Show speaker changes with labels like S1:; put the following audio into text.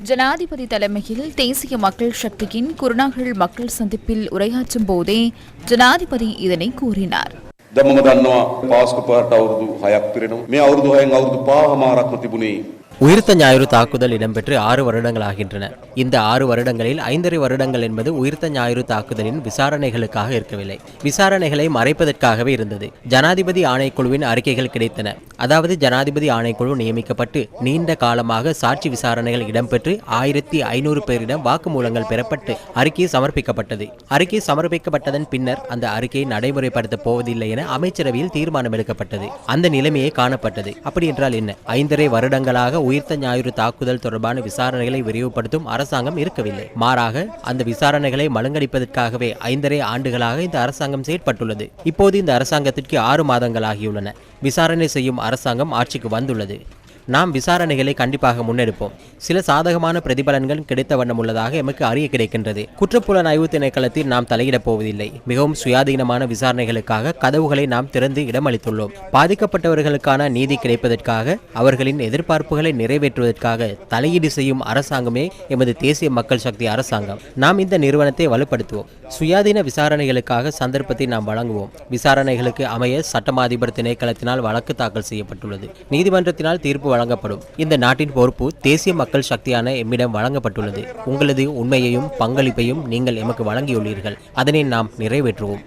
S1: ஜனாதிபதி தலைமையில் தேசிய மக்கள் சக்தியின் குருநாகல் மக்கள் சந்திப்பில் உரையாற்றும் போதே ஜனாதிபதி இதனை கூறினார்
S2: දැන් මම දන්නවා පාස්කු පාට අවුරුදු 6ක් පිරෙනවා. මේ අවුරුදු 6න් අවුරුදු 5මාරක්ම තිබුණේ
S3: உயிர்த்த ஞாயிறு தாக்குதல் இடம்பெற்று ஆறு வருடங்கள் ஆகின்றன இந்த ஆறு வருடங்களில் ஐந்தரை வருடங்கள் என்பது உயிர்த்த ஞாயிறு தாக்குதலின் விசாரணைகளுக்காக இருக்கவில்லை. விசாரணைகளை மறைப்பதற்காகவே இருந்தது. ஜனாதிபதி ஆணைக்குழுவின் அறிக்கைகள் கிடைத்தன. அதாவது ஜனாதிபதி ஆணைக்குழு நியமிக்கப்பட்டு நீண்ட காலமாக சாட்சி விசாரணைகள் இடம்பெற்று ஆயிரத்தி ஐநூறு பேரிடம் வாக்குமூலங்கள் பெறப்பட்டு அறிக்கை சமர்ப்பிக்கப்பட்டது. அறிக்கை சமர்ப்பிக்கப்பட்டதன் பின்னர் அந்த அறிக்கையை நடைமுறைப்படுத்தப் போவதில்லை என அமைச்சரவையில் தீர்மானம் எடுக்கப்பட்டது அந்த நிலைமையே காணப்பட்டது. அப்படி என்றால் என்ன? ஐந்தரை வருடங்களாக உயிர்த்த ஞாயிறு தாக்குதல் தொடர்பான விசாரணைகளை விரிவுபடுத்தும் அரசாங்கம் இருக்கவில்லை. மாறாக அந்த விசாரணைகளை மழுங்கடிப்பதற்காகவே ஐந்தரை ஆண்டுகளாக இந்த அரசாங்கம் செயற்பட்டுள்ளது. இப்போது இந்த அரசாங்கத்திற்கு ஆறு மாதங்கள் ஆகியுள்ளன. விசாரணை செய்யும் அரசாங்கம் ஆட்சிக்கு வந்துள்ளது. நாம் விசாரணைகளை கண்டிப்பாக முன்னெடுப்போம். சில சாதகமான பிரதிபலன்கள் கிடைத்த வண்ணம் உள்ளதாக எமக்கு அறிய கிடைக்கின்றது. குற்றப்புலனாய்வு திணைக்களத்தில் நாம் தலையிடப் போவதில்லை. மிகவும் சுயாதீனமான விசாரணைகளுக்காக கதவுகளை நாம் திறந்து இடமளித்துள்ளோம் பாதிக்கப்பட்டவர்களுக்கான நீதி கிடைப்பதற்காக அவர்களின் எதிர்பார்ப்புகளை நிறைவேற்றுவதற்காக தலையீடு செய்யும் அரசாங்கமே எமது தேசிய மக்கள் சக்தி அரசாங்கம். நாம் இந்த நிறுவனத்தை வலுப்படுத்துவோம். சுயாதீன விசாரணைகளுக்காக சந்தர்ப்பத்தை நாம் வழங்குவோம். விசாரணைகளுக்கு அமைய சட்டமாதிபர் திணைக்களத்தினால் வழக்கு தாக்கல் செய்யப்பட்டுள்ளது. நீதிமன்றத்தினால் தீர்ப்பு வழங்கப்படும். இந்த நாட்டின் பொறுப்பு தேசிய மக்கள் சக்தியான எம்மிடம் வழங்கப்பட்டுள்ளது. உங்களது உண்மையையும் பங்களிப்பையும் நீங்கள் எமக்கு வழங்கியுள்ளீர்கள். அதனை நாம் நிறைவேற்றுவோம்.